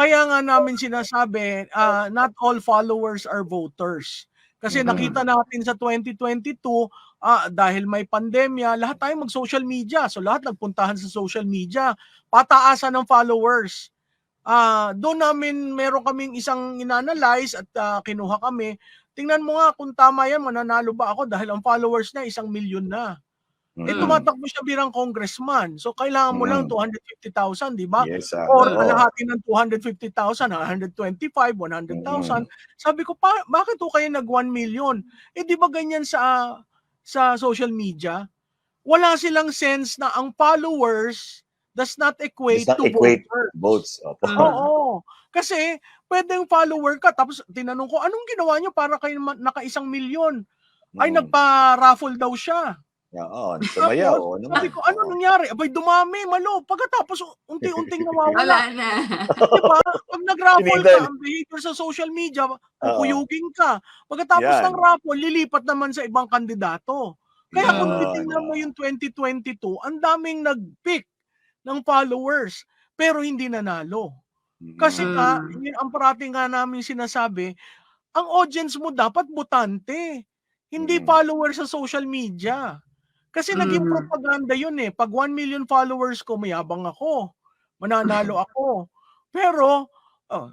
kaya nga namin sinasabi, ah, not all followers are voters. Kasi nakita natin sa 2022, ah, dahil may pandemya, lahat tayo mag-social media. So lahat nagpuntahan sa social media. Pataasan ng followers. Ah, doon namin meron kaming isang inanalyze at ah, kinuha kami. Tingnan mo nga kung tama yan, mananalo ba ako dahil ang followers niya isang milyon na. Eh Mm. tumatakbo siya bilang congressman. So kailangan mo lang Mm. 250,000, di ba? Yes, ah, Or oo. kalahati ng 250,000, 125, 100,000. Mm. Sabi ko, pa, bakit ho kayo nag 1 million? Eh di ba ganyan sa sa social media? Wala silang sense na ang followers does not equate Does not to equate voters. Votes. Opo. Mm. Oo. Kasi pwedeng follower ka tapos tinanong ko, anong ginawa niyo para kayo naka-isang milyon? Ay, Mm. nagpa-raffle daw siya. Oo, sumayaw. o, ano Sabi ko, ano nangyari? Abay, dumami, malo. Pagkatapos, unti-unting nawawala. Wala na. diba? Pag nag-raffle ka, ang behavior sa social media, kukuyugin ka. Pagkatapos Yan. ng raffle, lilipat naman sa ibang kandidato. Kaya kung Yan. titingnan mo yung 2022, ang daming nag-pick ng followers, pero hindi nanalo. Kasi Mm. ka, Mm. yun ang parating nga namin sinasabi, ang audience mo dapat botante, hindi Mm. follower sa social media. Kasi naging Mm. propaganda yun eh. Pag 1 million followers ko, mayabang ako. Mananalo ako. Pero, oh,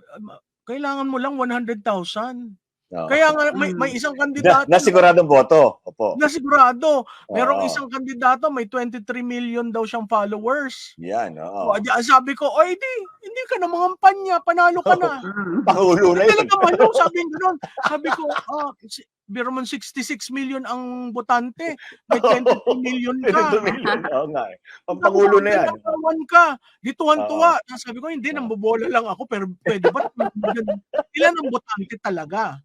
kailangan mo lang 100,000. Oo. Kaya nga may, may Mm. isang Na, kandidato nasiguradong boto. Opo. na sigurado. Merong Oo. isang kandidato, may 23 million daw siyang followers. Yan, Oh. oo. sabi ko, oy di, hindi ka na mangampanya, panalo ka na. Pangulo na Hindi yun. talaga malo, sabi. Sabi ko, ah, biro man 66 million ang botante, may 23 million ka. 22 million. Oo nga. eh. Pampangulo na yan. One ka. Di tuwan-tuwa. Sabi ko, hindi, nambobola lang ako, pero pwede ba? Ilan ang botante talaga?